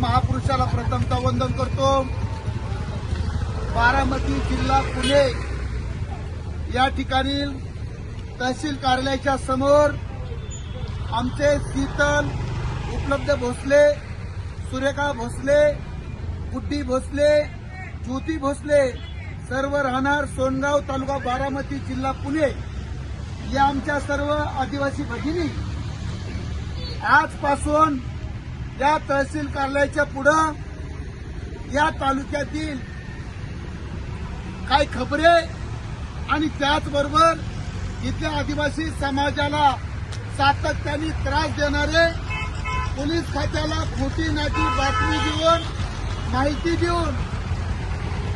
महापुरुषाला प्रथमता वंदन करतो. बारामती जिल्हा पुणे. या ठिकाणी तहसील कार्यालयाच्या समोर आमचे शीतल उपलब्ध भोसले सुरेखा भोसले गुड्डी भोसले ज्योती भोसले सर्व राहणार सोनगाव तालुका बारामती जिल्हा पुणे. या आमच्या सर्व आदिवासी भगिनी आजपासून या तहसील कार्यालयाच्या पुढं या तालुक्यातील काही खबरे आणि त्याचबरोबर इथल्या आदिवासी समाजाला सातत्याने त्रास देणारे पोलीस खात्याला खोटी नाटी बातमी देऊन माहिती देऊन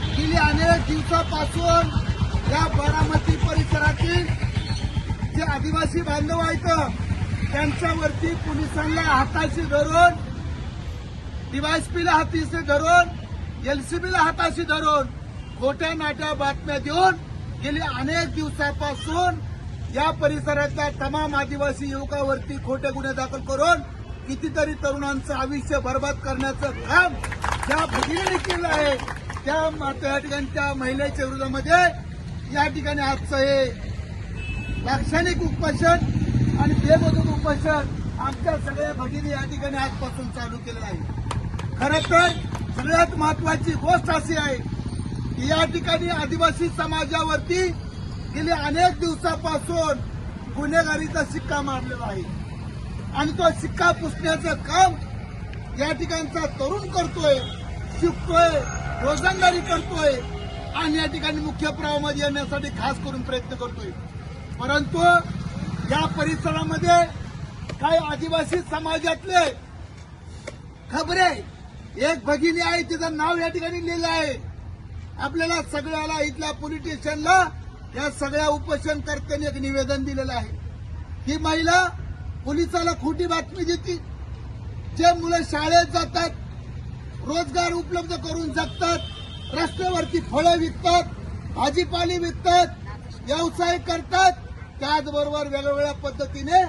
गेली अनेक दिवसापासून या बारामती परिसरातील जे आदिवासी बांधव आहेत त्यांच्यावरती पोलिसांना हाताशी धरून डीवायसपीला हातीशी धरून एलसीबीला हाताशी धरून खोट्या नाट्या बातम्या देऊन गेली अनेक दिवसापासून या परिसरातल्या तमाम आदिवासी युवकावरती खोटे गुन्हे दाखल करून कितीतरी तरुणांचं आयुष्य बर्बाद करण्याचं काम ज्या भगिनीने केलं आहे. त्या म- त्या ठिकाणी त्या महिलेच्या विरोधामध्ये या ठिकाणी आजचं हे लाक्षणिक उपोषण आणि बेबदूक उपोषण आमच्या सगळ्या भगिनी या ठिकाणी आजपासून चालू केलेलं आहे. खरं तर सगळ्यात महत्वाची गोष्ट अशी आहे की या ठिकाणी आदिवासी समाजावरती गेले अनेक दिवसापासून गुन्हेगारीचा शिक्का मारलेला आहे. आणि तो शिक्का पुसण्याचं काम या ठिकाणचा तरुण करतोय शिकतोय रोजंदारी करतोय आणि या ठिकाणी मुख्य प्रवाहामध्ये येण्यासाठी खास करून प्रयत्न करतोय. परंतु या परिसरामध्ये काही आदिवासी समाजातले खबरे एक भगिनी आहे तिचं नाव या ठिकाणी लिहिलं आहे. आपल्याला सगळ्याला इथल्या पोलिटिशियनला या सगळ्या उपोषणकर्त्यांनी एक निवेदन दिलेलं आहे. ही महिला पोलिसाला खोटी बातमी देते. जे मुलं शाळेत जातात रोजगार उपलब्ध करून जगतात रस्त्यावरती फळं विकतात भाजीपाले विकतात व्यवसाय करतात त्याचबरोबर वेगवेगळ्या पद्धतीने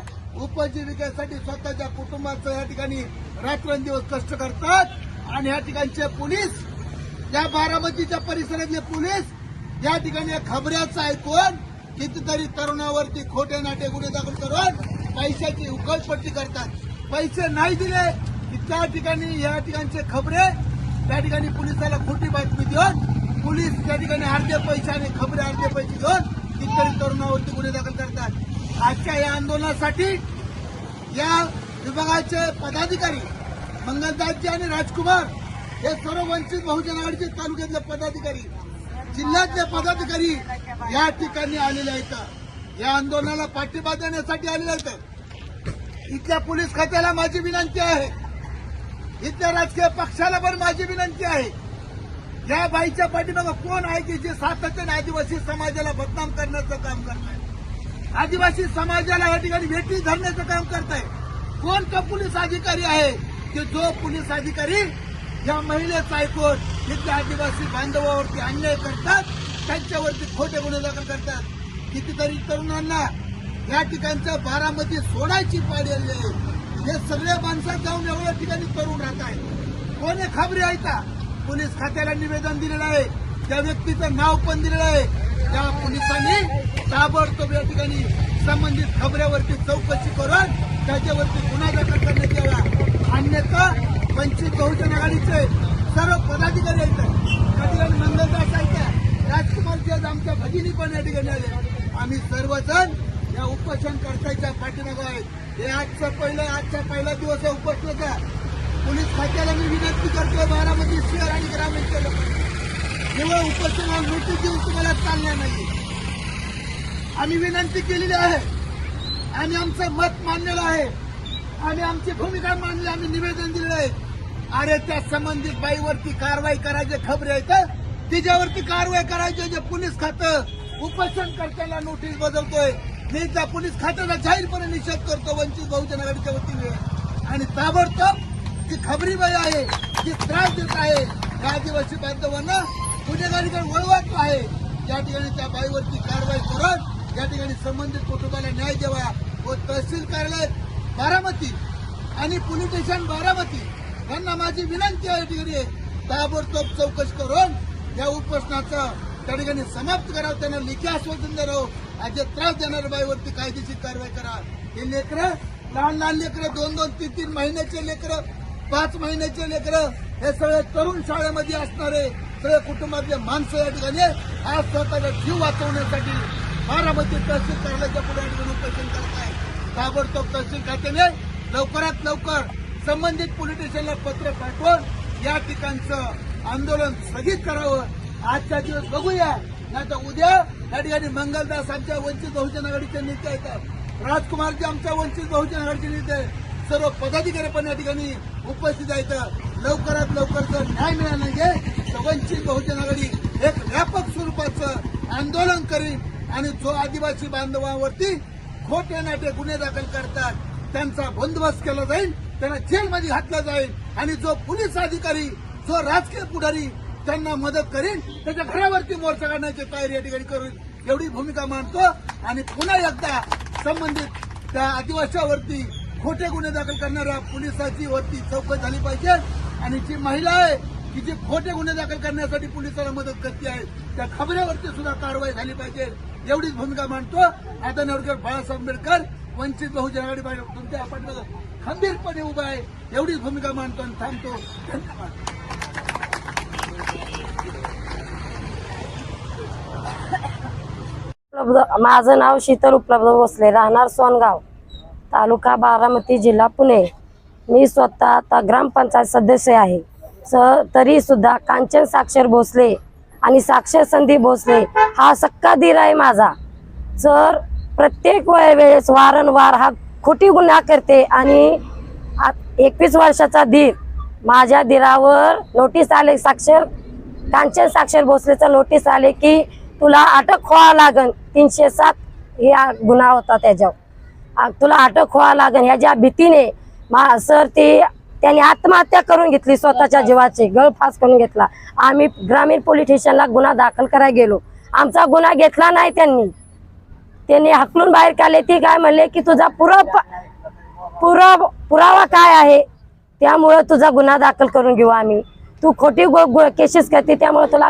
उपजीविकेसाठी स्वतःच्या कुटुंबाचं या ठिकाणी रात्रंदिवस कष्ट करतात. आणि या ठिकाणचे पोलीस या बारामतीच्या परिसरातले पोलीस या ठिकाणी खबऱ्याचं ऐकून कितीतरी तरुणावरती खोटे नाटे गुन्हे दाखल करून पैशाची उकलपट्टी करतात. पैसे नाही दिले की त्या ठिकाणी या ठिकाणचे खबरे त्या ठिकाणी पोलिसाला खोटी बातमी देऊन पोलीस त्या ठिकाणी अर्धे पैसे आणि खबरे अर्धे पैसे देऊन कितीतरी तरुणावरती गुन्हे दाखल करतात. आजच्या या आंदोलनासाठी या विभागाचे पदाधिकारी मंगलदासजी आणि राजकुमार हे सर्व वंचित बहुजन आघाडीचे तालुक्यातले पदाधिकारी जिल्ह्यातले पदाधिकारी या ठिकाणी आलेले आहेत. या आंदोलनाला पाठिंबा देण्यासाठी आलेले आहेत. इथल्या पोलीस खात्याला माझी विनंती आहे. इथल्या राजकीय पक्षाला पण माझी विनंती आहे. या बाईच्या पाठीमागं कोण आहे की जे सातत्याने आदिवासी समाजाला बदनाम करण्याचं काम करताय? आदिवासी समाजाला या ठिकाणी भेटी धरण्याचं काम करताय. कोण का पोलीस अधिकारी आहे? की जो पोलीस अधिकारी या महिलेचा ऐकून तिथल्या आदिवासी बांधवावरती अन्याय करतात त्यांच्यावरती खोटे गुन्हे दाखल करतात. कितीतरी तरुणांना या ठिकाणचं बारामती सोडायची पाडी आली आहे. हे सगळ्या माणसात जाऊन एवढ्या ठिकाणी तरुण राहत आहे कोणी खबरी ऐका पोलीस खात्याला निवेदन दिलेलं आहे. त्या व्यक्तीचं नाव पण दिलेलं आहे. त्या पोलिसांनी ताबडतोब या ठिकाणी संबंधित खबऱ्यावरती चौकशी करून त्याच्यावरती गुन्हा दाखल करण्यात यावा. अन्यथा वंचित बहुजन आघाडीचे सर्व पदाधिकारी आहेत. त्या ठिकाणी मंगलदास आहेत. राजकुमारजी आज आमच्या भगिनी पण या ठिकाणी आले. आम्ही सर्वजण या उपोषणकर्त्याच्या पाठीमागं आहेत हे आजचं पहिलं आजचा पहिला दिवस आहे उपोषणाचा. पोलीस खात्याला मी विनंती करतोय बारामती शहर आणि ग्रामीण केलं केवळ उपोषणाला नोटीस देऊन तुम्हाला चालणार नाही आम्ही विनंती केलेली आहे. आणि आमचं मत मांडलेलं आहे. आणि आमची भूमिका मांडली आम्ही निवेदन दिलेलं आहे. अरे त्या संबंधित बाईवरती कारवाई करायचे खबरे आहेत तिच्यावरती कारवाई करायची जे पोलीस खातं. उपोषण करताना नोटीस बदलतोय. मी त्या पोलीस खात्याचा जाहीरपणे निषेध करतो वंचित बहुजन आघाडीच्या वतीने. आणि ताबडतोब जी खबरीबाई आहे जी त्रास देत आहे या आदिवासी बांधवांना गुन्हेगारीकडे वळवत आहे. या ठिकाणी त्या बाईवरती कारवाई करून या ठिकाणी संबंधित कुटुंबाला न्याय द्यावा व तहसील कार्यालय बारामती आणि पोलीस स्टेशन बारामती यांना माझी विनंती आहे ठिकाणी. ताबडतोब चौकशी करून या उपोषणाचं त्या ठिकाणी समाप्त करावं त्यांना लेखी आश्वासन द्यावं आज त्रास देणाऱ्या बाईवरती कायदेशीर कारवाई करा. हे लेकरं लहान लहान लेकरं दोन दोन तीन तीन महिन्याचे लेकरं पाच महिन्याचे लेकरं हे सगळे तरुण शाळेमध्ये असणारे सगळ्या कुटुंबातले माणसं या ठिकाणी आज स्वतःचा जीव वाचवण्यासाठी बारामती तहसील कार्यालयाच्या पुढे या उपोषण करत आहे. ताबडतोब तहसील खात्याने लवकरात लवकर संबंधित पोलीस स्टेशनला पत्र पाठवून या ठिकाणचं आंदोलन स्थगित करावं. आजचा दिवस बघूया. नाही तर उद्या या ठिकाणी मंगलदास आमच्या वंचित बहुजन आघाडीचे नेते आहेत. राजकुमारजी आमच्या वंचित बहुजन आघाडीचे नेते सर्व पदाधिकारी पण या ठिकाणी उपस्थित आहेत. लवकरात लवकर जर न्याय मिळाला नाही तर वंचित बहुजन आघाडी एक व्यापक स्वरूपाचं आंदोलन करीन. आणि जो आदिवासी बांधवांवरती खोटे नाटे गुन्हे दाखल करतात त्यांचा बंदोबस्त केला जाईल त्यांना जेलमध्ये घातला जाईल आणि जो पोलीस अधिकारी जो राजकीय पुढारी त्यांना मदत करीन त्याच्या घरावरती मोर्चा काढण्याची तयारी या ठिकाणी करून एवढी भूमिका मांडतो. आणि पुन्हा एकदा संबंधित त्या आदिवासीवरती खोटे गुन्हे दाखल करणाऱ्या पोलिसाची वरती चौकशी झाली पाहिजे. आणि जी महिला आहे की जी खोटे गुन्हे दाखल करण्यासाठी पोलिसाला मदत करते आहे त्या खबऱ्यावरती सुद्धा कारवाई झाली पाहिजे. एवढीच भूमिका मांडतो. आता नवरकर बाळासाहेब आंबेडकर वंचित बहुजन आघाडी पाहिजे तुमच्या आपण खंबीरपणे उभा आहे. एवढीच भूमिका मांडतो आणि थांबतो. धन्यवाद. उपलब्ध माझं नाव शीतल उपलब्ध भोसले राहणार सोनगाव तालुका बारामती जिल्हा पुणे. मी स्वतः आता ग्रामपंचायत सदस्य आहे. स तरी सुद्धा कांचन साक्षर भोसले आणि साक्षर संदीप भोसले हा सक्का धीर आहे माझा. सर प्रत्येक वेळेस वारंवार हा खोटी गुन्हा करते आणि एकवीस वर्षाचा धीर. माझ्या धीरावर नोटीस आले साक्षर कांचन साक्षर भोसलेचं नोटीस आले की तुला अटक व्हावं लागन. तीनशे सात हे गुन्हा होता त्याच्यावर. तुला अटक व्हावं लागन ह्याच्या भीतीने. मा सर ती त्यांनी आत्महत्या करून घेतली स्वतःच्या जीवाची गळफास करून घेतला. आम्ही ग्रामीण पोलीस स्टेशनला गुन्हा दाखल करायला गेलो. आमचा गुन्हा घेतला नाही त्यांनी. त्यांनी हकलून बाहेर काढले. ती काय म्हणले की तुझा पुरा पुरा पुरावा काय आहे? त्यामुळं तुझा गुन्हा दाखल करून घेऊ आम्ही. तू खोटी केसेस करते त्यामुळे तुला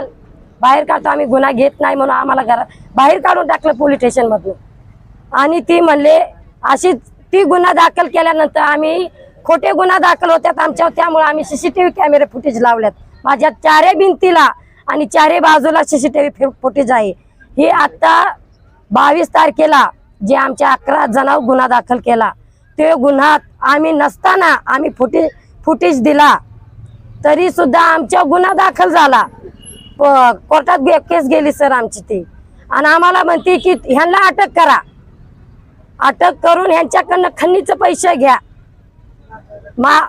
बाहेर काढतो. आम्ही गुन्हा घेत नाही म्हणून आम्हाला घरा बाहेर काढून टाकलं पोलीस स्टेशनमधून. आणि ती म्हणले अशी ती गुन्हा दाखल केल्यानंतर आम्ही खोटे गुन्हा दाखल होत्यात आमच्यावर. त्यामुळे आम्ही सीसीटीव्ही कॅमेरे फुटेज लावल्यात. माझ्या चारही भिंतीला आणि चारही बाजूला सीसीटीव्ही फुटेज आहे. ही आता बावीस तारखेला जे आमच्या अकरा जणांवर गुन्हा दाखल केला ते गुन्ह्यात आम्ही नसताना आम्ही फुटे फुटेज दिला. तरी सुद्धा आमच्या गुन्हा दाखल झाला. प- कोर्टात केस गेली सर आमची ती. आणि आम्हाला म्हणते की ह्यांना अटक करा. अटक करून ह्यांच्याकडनं खन्नीचे पैसे घ्या.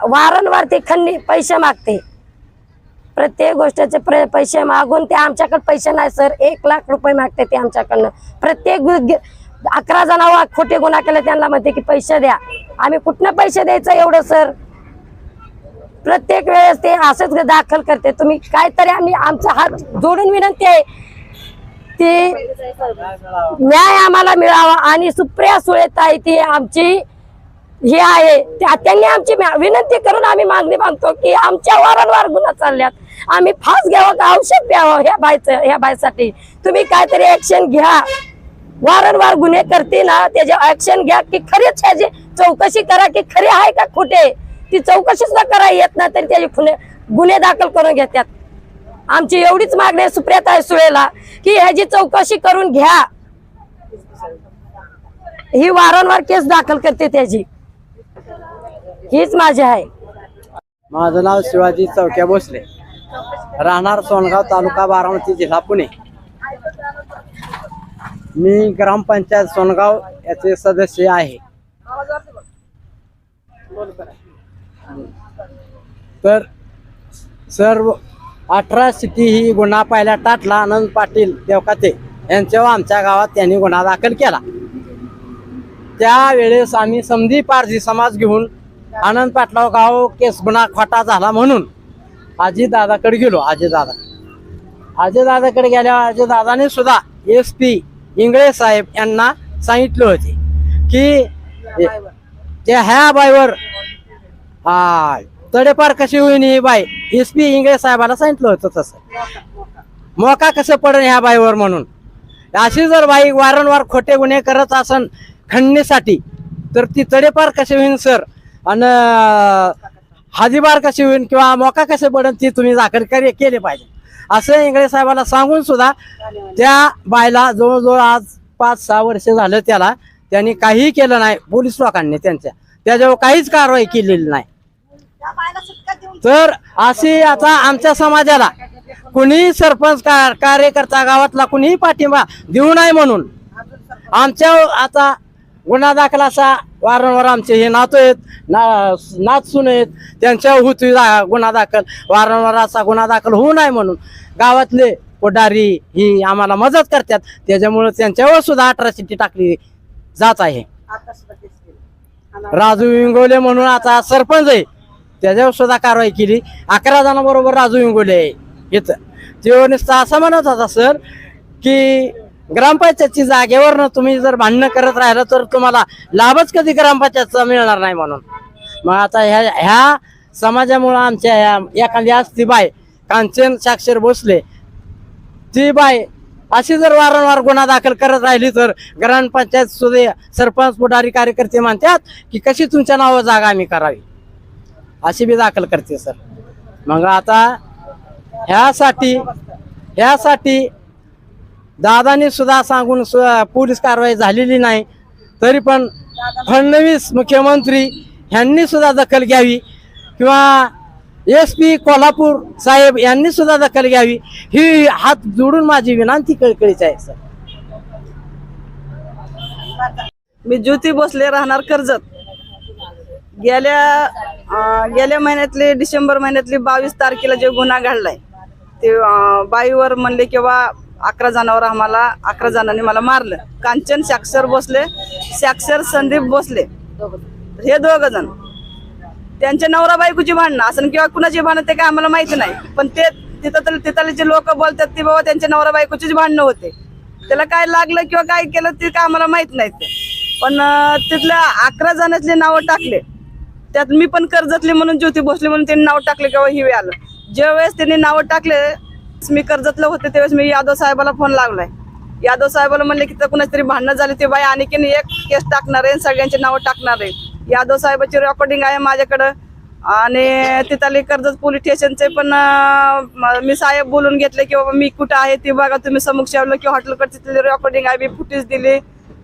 वारंवार ते खन्नी पैसे मागते. प्रत्येक गोष्टीचे प्र- पैसे मागून ते आमच्याकडे पैसे नाही सर. एक लाख रुपये मागते ते आमच्याकडनं. प्रत्येक अकरा जणांवर खोटे गुन्हा केले त्यांना म्हणते की पैसे द्या. आम्ही कुठनं पैसे द्यायचं एवढं सर? प्रत्येक वेळेस ते असंच दाखल करते. तुम्ही काहीतरी आम्ही आमचा हात जोडून विनंती आहे. ती न्याय आम्हाला मिळावा आणि सुप्रिया सुळेताई ती आमची हे आहे. त्या- त्यांनी आमची मा- विनंती करून आम्ही मागणी मागतो की आमच्या वारंवार गुन्हा चालल्यात. आम्ही फास घ्यावं का? औषध प्यावं ह्या बायचं ह्या बायसाठी तुम्ही काहीतरी ऍक्शन घ्या. वारंवार गुन्हे करते ना त्याचे ऍक्शन घ्या की खरेच ह्याची चौकशी करा की खरे आहे का खोटे? ती चौकशी सुद्धा करा येत ना तरी त्याचे गुन्हे गुन्हे दाखल करून घेतात. आमची एवढीच मागणी आहे सुप्रियाताई सुळेला की ह्याची चौकशी करून घ्या. ही वारंवार केस दाखल करते त्याची. हीच माझी आहे. माझं नाव शिवाजी चौक्या भोसले. राहणार सोनगाव तालुका बारामती जिल्हा पुणे. मी ग्रामपंचायत सोनगाव याचे सदस्य आहे. तर सर्व अठरा सिटी ही गुन्हा पहिला टाटला आनंद पाटील देवकाते यांच्यावर आमच्या गावात त्यांनी गुन्हा दाखल केला. त्यावेळेस आम्ही समधी पारजी समाज घेऊन आनंद पाटलाव गाव केस गुन्हा खोटा झाला म्हणून आजी दादाकडे गेलो आजी दादा. आजी दादाकडे गेल्यावर आजी दादाने सुद्धा एस पी इंगळे साहेब यांना सांगितले होते की ते ह्या बाईवर हा तडेपार कशी होईन ही बाई? एस पी इंगळे साहेबाला सांगितलं होतं तसं. मोका कसं पडेल ह्या बाईवर म्हणून? अशी जर बाई वारंवार खोटे गुन्हे करत असन खंडणीसाठी तर ती तडेपार कशी होईन सर? आणि हादीबार कशी होईन किंवा मोका कसे पडेल ती तुम्ही दाखल कार्य केले पाहिजे. असं इंगळे साहेबाला सांगून सुद्धा त्या बायला जवळजवळ आज पाच सहा वर्ष झालं त्याला. त्यांनी काहीही केलं नाही पोलीस लोकांनी त्यांच्या. त्याच्यावर काहीच कारवाई केलेली नाही. तर अशी आता आमच्या समाजाला कुणीही सरपंच का- कार्यकर्ता गावातला कुणीही पाठिंबा देऊ नये म्हणून आमच्या आता गुन्हा दाखल असा वारंवार आमचे हे नातू आहेत ना नाचसून आहेत त्यांच्यावर होती गुन्हा दाखल वारंवार असा गुन्हा दाखल होऊ नये म्हणून गावातले पोडारी ही आम्हाला मदत करतात. त्याच्यामुळे त्यांच्यावर सुद्धा अठराशे टाकली जात आहे. राजू विंगोले म्हणून आता सरपंच आहे. त्याच्यावर सुद्धा कारवाई केली. अकरा जणांबरोबर राजू विंगोले आहे. इथं. तो नुसतं असं म्हणत होता सर की ग्रामपंचायतची जागेवर तुम्ही जर भांडणं करत राहिलं तर तुम्हाला लाभच कधी ग्रामपंचायतचा मिळणार नाही म्हणून. मग आता ह्या ह्या समाजामुळं आमच्या ह्या एखादी असती बाय कांचन साक्षर भोसले ती बाय अशी जर वारंवार गुन्हा दाखल करत राहिली तर ग्रामपंचायत सुद्धा सरपंच पुढारी कार्यकर्ते म्हणतात की कशी तुमच्या नावावर जागा आम्ही करावी? अशी बी दाखल करते सर. मग आता ह्यासाठी ह्यासाठी दादानी सुद्धा सांगून सु- पोलीस कारवाई झालेली नाही. तरी पण फडणवीस मुख्यमंत्री ह्यांनी सुद्धा दखल घ्यावी. किंवा एस पी कोल्हापूर साहेब यांनी सुद्धा दखल घ्यावी. ही हात जोडून माझी विनंती कळकळीची आहे सर. मी ज्योती भोसले राहणार कर्जत. गेल्या गेल्या महिन्यातले डिसेंबर महिन्यातली बावीस तारखेला जे गुन्हा घडलाय ते बाईवर म्हणले किंवा अकरा जणांवर आम्हाला अकरा जणांनी मला मारलं. कांचन साक्षर भोसले साक्षर संदीप भोसले. हे दोघ जण. त्यांच्या नवरा बायकोची भांडणं असं किंवा कुणाची भांडणं ते काय आम्हाला माहिती नाही. पण ते तिथं तर तिथले लोक बोलतात ते बाबा त्यांच्या नवरा बायकोचीच भांडणं होते. त्याला काय लागलं किंवा काय केलं ते काय आम्हाला माहीत नाही ते. पण तिथल्या अकरा जणांतले नावं टाकले. त्यात मी पण कर्जतले म्हणून ज्योती भोसले म्हणून त्यांनी नाव टाकले किंवा हिवे आलं. ज्या वेळेस त्यांनी नावं टाकले मी कर्जतला होते त्यावेळेस मी यादव साहेबाला फोन लागलाय. यादव साहेबाला म्हणले की तर कुणाची तरी भांडणं झाली ते बाई आणखीन एक केस टाकणार आहे सगळ्यांचे नावं टाकणार आहे. यादव साहेबाची रेकॉर्डिंग आहे माझ्याकडं. आणि तिथले कर्जत पोलीस स्टेशनचे पण मी साहेब बोलून घेतले की बाबा मी कुठं आहे ती बघा तुम्ही समक्ष आलो की हॉटेलकडे तिथली रेकॉर्डिंग आहे मी फुटेज दिली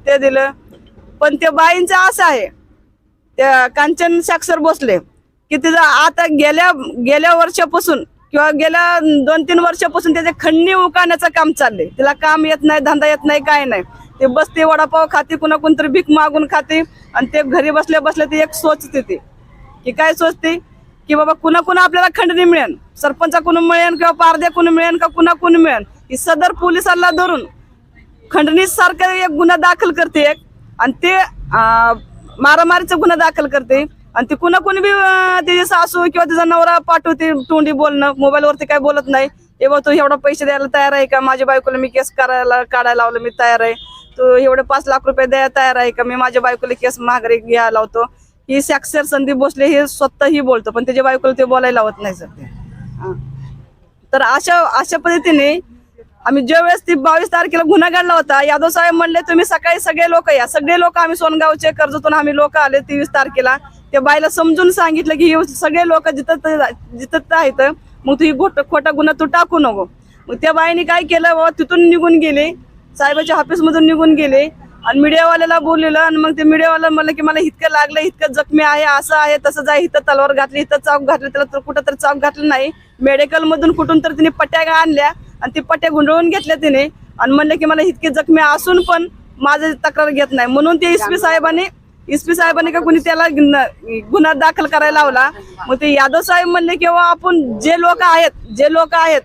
ते दिलं. पण ते बाईंचं असं आहे त्या कांचन साक्षर बसले की तिचं आता गेल्या गेल्या वर्षापासून किंवा गेल्या दोन तीन वर्षापासून त्याचे खंडणी उकाण्याचं काम चाललंय. तिला काम येत नाही धंदा येत नाही काय नाही. ते बसते वडापाव खाते कुणा कोणतरी भीक मागून खाते आणि ते घरी बसल्या बसल्या ते एक सोचते ते. की काय सोचते? की बाबा कुणा कुणा आपल्याला खंडणी मिळेल सरपंचा कुणी मिळेल किंवा पारद्या कुणी मिळेल का कुणा कुणी मिळेल ही सदर पोलिसांना धरून खंडणी सारखं एक गुन्हा दाखल करते एक आणि ते मारामारीचा गुन्हा दाखल करते. आणि ते कुणा कोणी बी त्याचे सासू किंवा तिचा नवरा पाठवते तोंडी बोलणं मोबाईलवरती काय बोलत नाही. ए बा तू एवढा पैसे द्यायला तयार आहे का? माझ्या बायकोला मी केस करायला काढायला लावलं मी तयार आहे. तू एवढे पाच लाख रुपये द्यायला तयार आहे का? मी माझ्या बायकोला केस माघारी घ्यायला लावतो. ही साक्षर संदीप भोसले हे स्वतःही बोलतो पण त्याच्या बायकोला ते बोलायला लावत नाही सर तर अशा अशा पद्धतीने आम्ही ज्या वेळेस ती बावीस तारखेला गुन्हा घडला होता यादव साहेब म्हणले तुम्ही सकाळी सगळे लोक या. सगळे लोक आम्ही सोनगावचे कर्जतून आम्ही लोक आले तेवीस तारखेला. त्या बाईला समजून सांगितलं की हे सगळे लोक जिथं त- जिथं आहेत मग तू ही गोट खोटा गुन्हा तू टाकू नको. मग त्या बाईने काय केलं बाबा? तिथून निघून गेले. साहेबाच्या ऑफिसमधून निघून गेले. आणि मीडियावाल्याला बोललेलं आणि मग ते मीडियावाला म्हणलं की मला इतकं लागलं इतकं जखमी आहे असं आहे तसं जाय इथं तलवार घातली इथं चाक घातली त्याला तर कुठं तर चाक घातलं नाही. मेडिकलमधून कुठून तर तिने पट्ट्या आणल्या आणि ते पट्ट्या गुंडळून घेतल्या तिने. आणि म्हणलं की मला इतके जखमी असून पण माझं तक्रार घेत नाही. म्हणून ते एसपी साहेबांनी एसपी साहेबांनी का कुणी त्याला गुन्हा दाखल करायला लावला? मग ते यादव साहेब म्हणले किंवा आपण जे लोक आहेत जे लोक आहेत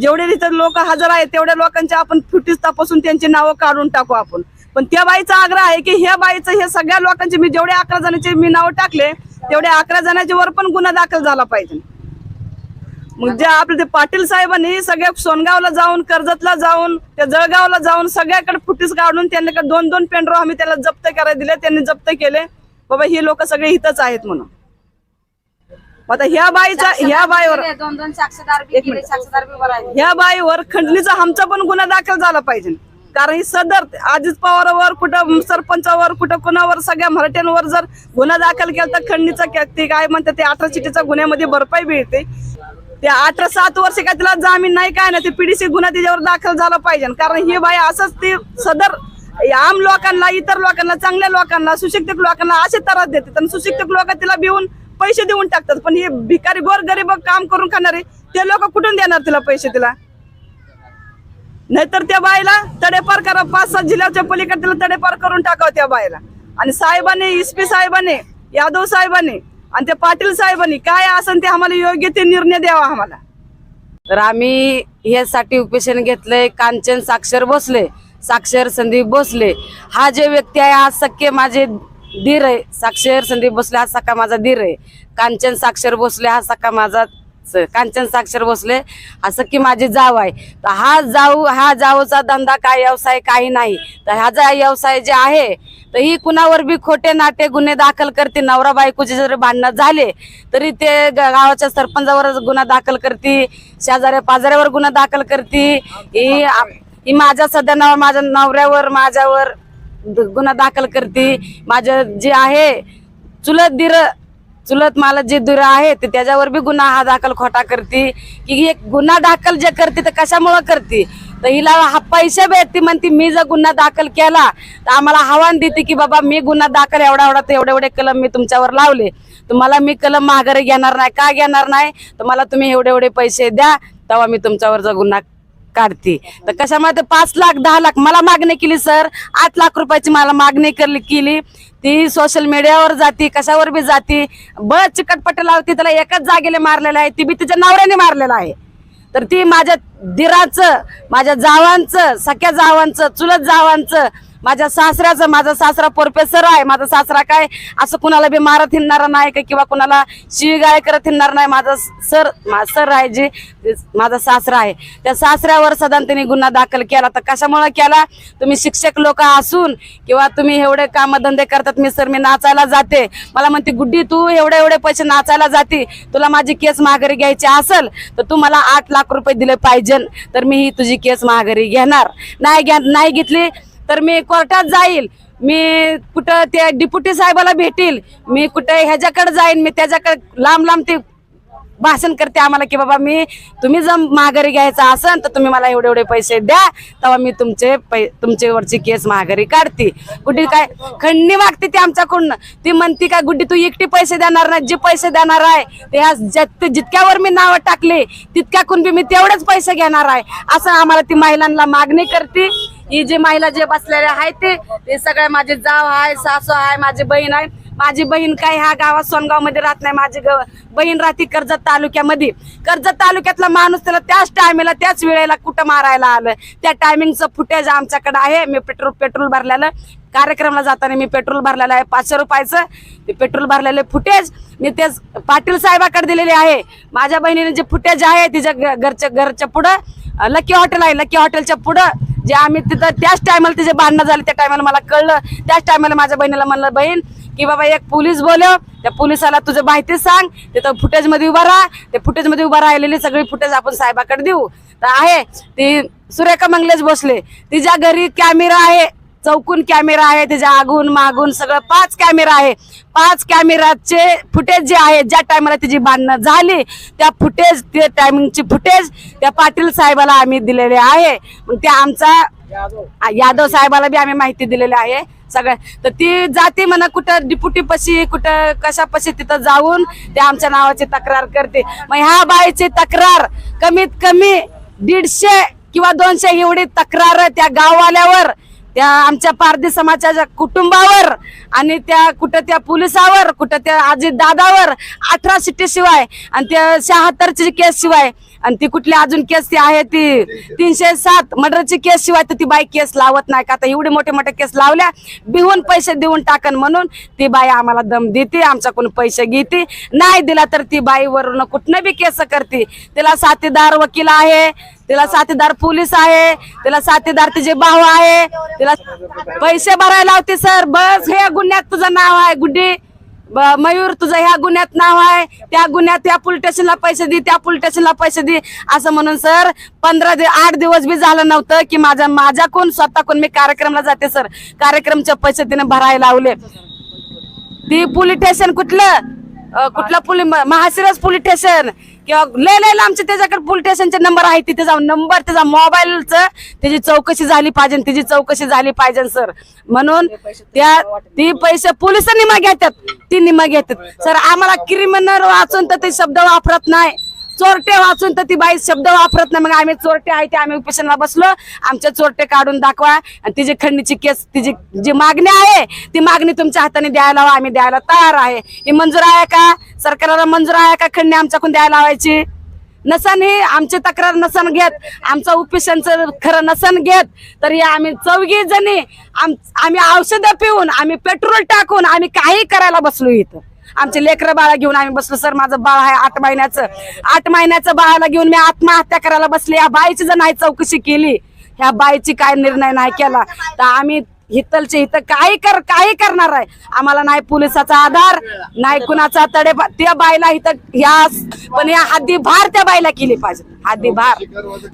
जेवढे तिथं लोक हजर आहेत तेवढ्या लोकांच्या आपण फुटीस तपासून त्यांची नावं काढून टाकू आपण. पण त्या बाईचा आग्रह आहे की ह्या बाईचं हे सगळ्या लोकांचे मी जेवढे अकरा जणांचे मी नावं टाकले तेवढ्या अकरा जणांच्या वर पण गुन्हा दाखल झाला पाहिजे. मग जे आपले ते पाटील साहेबांनी सगळ्या सोनगावला जाऊन कर्जतला जाऊन त्या जळगावला जाऊन सगळ्याकडे फुटीस काढून त्यांना दोन दोन पेंड्रो आम्ही त्याला जप्त करायला दिले त्यांनी जप्त केले. बाबा ही लोक सगळे इथंच आहेत म्हणून. आता ह्या बाईचा ह्या बाईवर दोन दोन साक्षीदार. ह्या बाईवर खंडणीचा आमचा पण गुन्हा दाखल झाला पाहिजे. कारण ही सदर अजित पवारावर कुठं सरपंचावर कुठं कोणावर सगळ्या मराठ्यांवर जर गुन्हा दाखल केला तर खंडणीचा ते काय म्हणतात ते अठरा चिठ्ठीच्या गुन्ह्यामध्ये भरपाई मिळते. ते अठरा सात वर्ष काय तिला जामीन नाही काय ना ते पीडीसी गुन्हा त्याच्यावर दाखल झाला पाहिजे. कारण ही बाई असंच ती सदर आम लोकांना इतर लोकांना चांगल्या लोकांना सुशिक्षित लोकांना असे त्रास देते. आणि सुशिक्षित लोक तिला भिवून पैसे देऊन टाकतात. पण हे भिकारी गोर गरीब काम करून खाणारे ते लोक कुठून देणार तिला पैसे तिला? नाहीतर त्या बाईला तडेपार करा. पाच सात जिल्ह्याच्या पलीकडे तिला तडेपार करून टाकावं त्या बाईला. आणि साहेबांनी इस्पी साहेबांनी यादव साहेबांनी आणि त्या पाटील साहेबांनी काय असेल ते आम्हाला योग्य ते निर्णय द्यावा आम्हाला. तर आम्ही ह्यासाठी उपेशन घेतलंय कांचन साक्षर भोसले साक्षर संदीप भोसले हा जे व्यक्ती आहे आज सख्खे माझे धीर आहे. साक्षर संदीप भोसले हा सखा माझा धीर आहे. कांचन साक्षर भोसले हा सखा माझा कांचन साक्षर भोसले असं की माझी जाव आहे. तर हा जाऊ हा जाऊचा धंदा काय व्यवसाय काही नाही. तर ह्याचा व्यवसाय जे आहे तर ही कुणावर बी खोटे नाटे गुन्हे दाखल करते नवरा बायकोचे जर भांडणं झाले तरी ते ग- गावाच्या सरपंचावर गुन्हा दाखल करते शेजाऱ्या पाजाऱ्यावर गुन्हा दाखल करते. ही ही माझ्या सध्या नाव माझ्या नवऱ्यावर माझ्यावर द- गुन्हा दाखल करते. माझं जे आहे चुलत दिर चुलत मला जे दुर आहे ते त्याच्यावर बी गुन्हा हा दाखल खोटा करते. की एक गुन्हा दाखल जे करते तर कशामुळं करते? तर हिला हा पैसे भेटते म्हणते मी जर गुन्हा दाखल केला तर आम्हाला आव्हान देते की बाबा मी गुन्हा दाखल एवढा एवढा तर एवढे एवढे कलम मी तुमच्यावर लावले. तुम्हाला मी कलम माघारी घेणार नाही का घेणार नाही? तर मला तुम्ही एवढे एवढे पैसे द्या तेव्हा मी तुमच्यावर जर गुन्हा काढते. तर कशामध्ये पाच लाख दहा लाख मला मागणी केली सर. आठ लाख रुपयाची मला मागणी करली केली. ती सोशल मीडियावर जाती कशावर बी जाती. बळ चिकटपट्टी लावती त्याला एकाच जागेला मारलेलं आहे. ती बी तिच्या नवऱ्याने मारलेलं आहे. तर ती माझ्या दिराचं माझ्या जावांचं सख्या जावांचं चुलत जावांचं माझ्या सासऱ्याचं माझा सासरा प्रोफेसर आहे माझा सासरा काय? असं कुणाला बी मारत हिंडणार नाही का किंवा कुणाला शिवीगाळ करत हिंडणार नाही? माझा सर सर आहे जे माझा सासरा आहे. त्या सासऱ्यावर सदा त्यांनी गुन्हा दाखल केला. तर कशामुळे केला? तुम्ही शिक्षक लोक असून किंवा तुम्ही एवढे कामधंदे करतात मी सर मी नाचायला जाते. मला म्हणते गुड्डी तू एवढे एवढे पैसे नाचायला जाते. तुला माझी केस माघारी घ्यायची असेल तर तू मला आठ लाख रुपये दिले पाहिजे तर मी ही तुझी केस माघारी घेणार. नाही घ्या नाही घेतली तर मी कोर्टात जाईल. मी कुठं त्या डिप्युटी साहेबाला भेटील. मी कुठं ह्याच्याकडे जाईन मी त्याच्याकडे लांब लांब ते भाषण करते आम्हाला की बाबा मी तुम्ही जर माघारी घ्यायचं असन तर तुम्ही मला एवढे एवढे पैसे द्या तेव्हा मी तुमचे पै तुमच्यावरची केस माघारी काढते. गुड्डी काय खंडणी मागते ती आमच्याकडून. ती म्हणते काय गुड्डी तू एकटी पैसे देणार नाही जे पैसे देणार आहे ते ह्या जितक्यावर मी नावं टाकले तितक्या बी मी तेवढेच पैसे घेणार आहे. असं आम्हाला ती महिलांना मागणी करते. ही जी महिला जे बसलेले आहेत ते सगळ्या सगळे माझे जाव आहे सासू आहे माझी बहीण आहे. माझी बहीण काय ह्या गावात सोनगावमध्ये राहत नाही माझी ग- बहीण राहते कर्जत तालुक्यामध्ये. कर्जत तालुक्यातला माणूस त्याला त्याच टायमेला त्याच वेळेला कुठं मारायला आलं? त्या टायमिंगचं फुटेज आमच्याकडे आहे. मी पेट्रोल पेट्रोल भरलेलं. कार्यक्रमाला जाताना मी पेट्रोल भरलेलं आहे. पाचशे रुपयाचं. ते पेट्रोल भरलेले फुटेज मी तेच पाटील साहेबाकडे दिलेले आहे. माझ्या बहिणीने जे फुटेज आहे तिच्या घरच्या घरच्या पुढं लकी हॉटेल आहे. लकी हॉटेलच्या पुढं जे आम्ही तिथं त्याच टायमाला तिचे भांडणं झाले. त्या टायमाला मला कळलं. त्याच टायमाला माझ्या बहिणीला म्हणलं बहीण की बाबा एक पोलीस बोलव त्या पोलिसाला तुझं माहिती सांग तिथं फुटेजमध्ये उभा राहा. ते फुटेजमध्ये उभा राहिलेली सगळी फुटेज आपण साहेबाकडे देऊ. तर आहे ती सुरेखा मंगलेश भोसले. तिच्या घरी कॅमेरा आहे चौकून कॅमेरा आहे त्याच्या आगून मागून सगळं पाच कॅमेरा आहे. पाच कॅमेराचे फुटेज जे आहे ज्या टायमाला तिची बांधणं झाली त्या फुटेज ते टायमिंगची फुटेज त्या पाटील साहेबाला आम्ही दिलेले आहे. मग ते आमचा यादव. साहेबाला बी आम्ही माहिती दिलेली आहे. सगळ्या तर ती जाते म्हणा कुठं डिप्युटी पशी कुठं कशा पशी तिथं जाऊन ते आमच्या नावाची तक्रार करते. मग ह्या बाईची तक्रार कमीत कमी दीडशे किंवा दोनशे एवढी तक्रार त्या गाववाल्यावर त्या आमच्या पारधी समाजाच्या कुटुंबावर आणि त्या कुठं त्या पोलिसावर कुठं त्या आजी दादावर अठरा शिट्टी शिवाय आणि त्या शहात्तरची केस शिवाय आणि ती कुठली अजून केस ती आहे ती तीनशे सात मर्डरची केस शिवाय तर ती बाई केस लावत नाही. का आता एवढे मोठे मोठे केस लावल्या बिहून पैसे देऊन टाकन म्हणून ती बाई आम्हाला दम देते आमच्याकडून पैसे घेते. नाही दिला तर ती बाई वरून कुठनं बी केस करते. तिला साथीदार वकील आहे तिला साथीदार पोलीस आहे तिला साथीदार तिचे भाऊ आहे तिला पैसे भरायला लावते सर बस हे गुन्ह्यात तुझं नाव आहे गुड्डी. मयूर तुझं ह्या गुन्ह्यात नाव आहे. त्या गुन्ह्यात त्या पोलीस स्टेशनला पैसे दे त्या पोलीस स्टेशनला पैसे दे. असं म्हणून सर पंधरा दि आठ दिवस बी झालं नव्हतं की माझ्या माझ्याकडून स्वतःकडून मी कार्यक्रमला जाते सर कार्यक्रमचे पैसे तिने भरायला लावले. ती पोलीस स्टेशन कुठलं? कुठलं पोलीस महाशिरस पोलीस स्टेशन किंवा लय लय लांबचे त्याच्याकडे पोलीस स्टेशनचे नंबर आहे तिथे जाऊन नंबर त्याचा मोबाईलचं त्याची चौकशी झाली पाहिजे त्याची चौकशी झाली पाहिजे सर म्हणून त्या ती पैसे पोलीस निमा घेतात. ती निमा घेतात. सर आम्हाला क्रिमिनल वाचून तर ते शब्द वापरत नाही. चोरटे वाचून तर ती बाई शब्द वापरत नाही. मग आम्ही चोरटे आहे ते आम्ही उपेशनला बसलो. आमचे चोरटे काढून दाखवा. आणि तिची खंडीची केस तिची जी मागणी आहे ती मागणी तुमच्या हाताने द्यायला हवा आम्ही द्यायला तयार आहे. ही मंजूर आहे का? सरकारला मंजूर आहे का खंडणी आमच्याकडून द्यायला लावायची? नसन हे. आमची तक्रार नसन घेत. आमचं उपेशनचं खरं नसन घेत. तरी आम्ही चौघी जणी आम- आम्ही औषधं पिऊन आम्ही पेट्रोल टाकून आम्ही काही करायला बसलो इथं. आमचे लेकरं बाळा घेऊन आम्ही बसलो. सर माझं बाळ आहे आठ महिन्याचं. आठ महिन्याचं बाळाला घेऊन मी आत्महत्या करायला बसले. या बाईची जर नाही चौकशी केली ह्या बाईची काय निर्णय नाही केला. तर आम्ही हितलचे इथं काही कर काही करणार आहे? आम्हाला नाही पोलिसाचा आधार नाही कुणाचा तडे त्या बाईला इथं ह्या पण या हद्दी भार त्या बाईला केली पाहिजे. हद्दी भार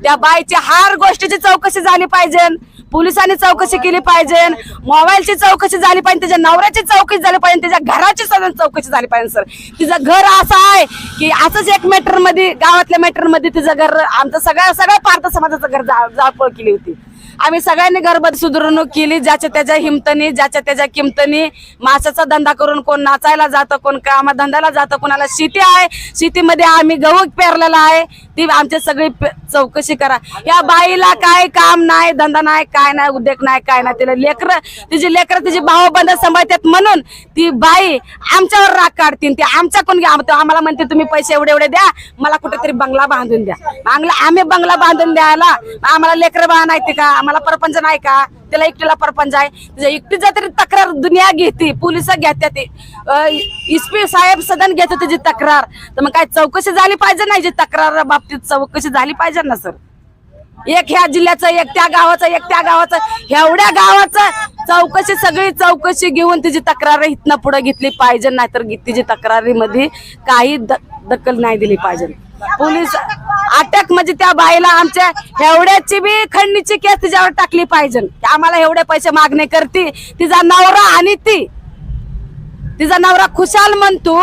त्या बाईची हार गोष्टीची चौकशी झाली पाहिजे. पोलिसांनी चौकशी केली पाहिजे. मोबाईलची चौकशी झाली पाहिजे. त्याच्या नवऱ्याची चौकशी झाली पाहिजे. त्याच्या घराची सगळं चौकशी झाली पाहिजे सर. तिचं घर असं आहे की असंच एक मीटरमध्ये गावातल्या मीटरमध्ये तिचं घर आमचं सगळ्या सगळ्या पार्थ समाजाचं घर जा- जाळपोळ केली होती. आम्ही सगळ्यांनी घरबद सुधारणूक केली ज्याच्या त्याच्या हिमतनी ज्याच्या त्याच्या किमतनी. माशाचा धंदा करून कोण नाचायला जातं कोण कामा धंद्याला जातं कोणाला शेती आहे. शेतीमध्ये आम्ही गहू पेरलेला आहे. ती आमची सगळी पे- चौकशी करा. या बाईला काय काम नाही धंदा नाही काय नाही उद्योग नाही काय नाही. तिला लेकर तिची लेकर तिची भाऊ बंद सांभाळतात म्हणून ती बाई आमच्यावर राग काढतील ती आमच्याकडून घ्या? तो आम्हाला म्हणते तुम्ही पैसे एवढे एवढे द्या. मला कुठेतरी बंगला बांधून द्या. बांगला आम्ही बंगला बांधून द्यायला आम्हाला लेकर बाळा नाही का आम्हाला परपंच नाही का? त्याला एकटीला परपंच आहे. म्हणजे एकटीचा तरी तक्रार दुनिया घेते पोलीस घेत्या ते. इस्पी साहेब सदन घेतो त्याची तक्रार. तर मग काय चौकशी झाली पाहिजे ना जी तक्रार बाबतीत? चौकशी झाली पाहिजे ना सर? एक ह्या जिल्ह्याचं एक त्या गावाचं एक त्या गावाचं. एवढ्या गावाचं चौकशी सगळी चौकशी घेऊन तिची तक्रार इथनं पुढे घेतली पाहिजे नाहीतर तिची तक्रारीमध्ये काही द- दखल नाही दिली पाहिजे. पोलीस अटक म्हणजे त्या बाईला आमच्या एवढ्याची बी खंडणीची केस तिच्यावर टाकली पाहिजे. आम्हाला एवढे पैसे मागणे करते. तिचा नवरा आणि ती. तिचा नवरा खुशाल म्हणतो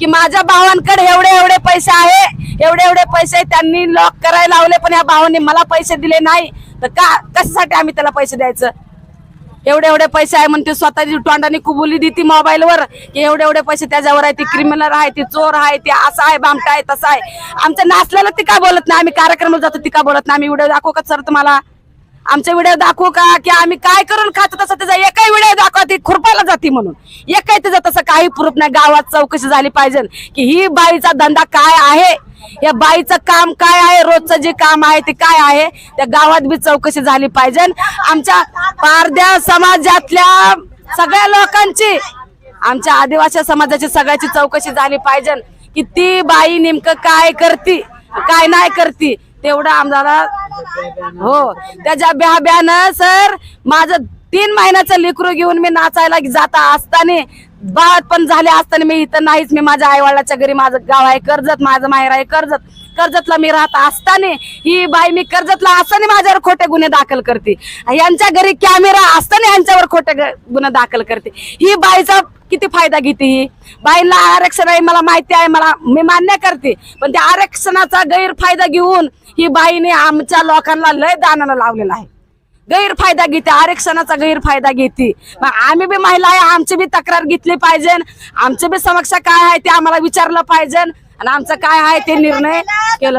की माझ्या भावांकडे एवढे एवढे पैसे आहे. एवढे एवढे पैसे त्यांनी लॉक करायला लावले पण या भावाने मला पैसे दिले नाही. तर का कशासाठी आम्ही त्याला पैसे द्यायचं? एवढे एवढे पैसे आहे म्हणते स्वतःची तोंडाने कुबुली देते मोबाईलवर. की एवढे एवढे पैसे त्याच्यावर आहे ती क्रिमिनल आहे ती चोर आहे ती असं आहे बामटा आहे तसं आहे. आमच्या नाचल्याला ती काय बोलत नाही आम्ही कार्यक्रमाला जातो ती काय बोलत नाही आम्ही व्हिडिओ दाखवू का सर तुम्हाला? आमचे व्हिडिओ दाखवू का? की आम्ही काय करून खातो तसं त्याचा एकही व्हिडिओ दाखवा ती खुरपायला जाते म्हणून. एकही त्याचं तसं काही प्रूफ नाही. गावात चौकशी झाली पाहिजे. की ही बाईचा धंदा काय आहे? या बाईचं काम काय आहे? रोजचं जे काम आहे ते काय आहे? त्या गावात बी चौकशी झाली पाहिजे. आमच्या पारध्या समाजातल्या सगळ्या लोकांची आमच्या आदिवासी समाजाची सगळ्याची चौकशी झाली पाहिजे. की ती बाई नेमकं काय करती काय नाही करती? तेवढं आमदारा हो त्याच्या ब्या ब्यानं सर माझं तीन महिन्याचं लेकरू घेऊन मी नाचायला जाता असताना बाळ पण झाले असताना मी इथं नाहीच मी माझ्या आईवडिलाच्या घरी माझं गाव आहे कर्जत माझं माहेर आहे कर्जत. कर्जतला मी राहत असताना ही बाई मी कर्जतला असताना माझ्यावर खोटे गुन्हे दाखल करते. यांच्या घरी कॅमेरा असताना यांच्यावर खोटे ग- गुन्हे दाखल करते. ही बाईचा किती फायदा घेते ही? बाईला आरक्षण आहे मला माहिती आहे मला मी मान्य करते. पण त्या आरक्षणाचा गैरफायदा घेऊन ही बाईने आमच्या लोकांना लय दानाला लावलेला आहे. गैरफायदा घेते आरक्षणाचा गैरफायदा घेते. मग आम्ही बी महिला आहे आमची बी तक्रार घेतली पाहिजे. आमची बी समस्या काय आहे ते आम्हाला विचारलं पाहिजे. आणि आमचं काय आहे ते निर्णय केलं.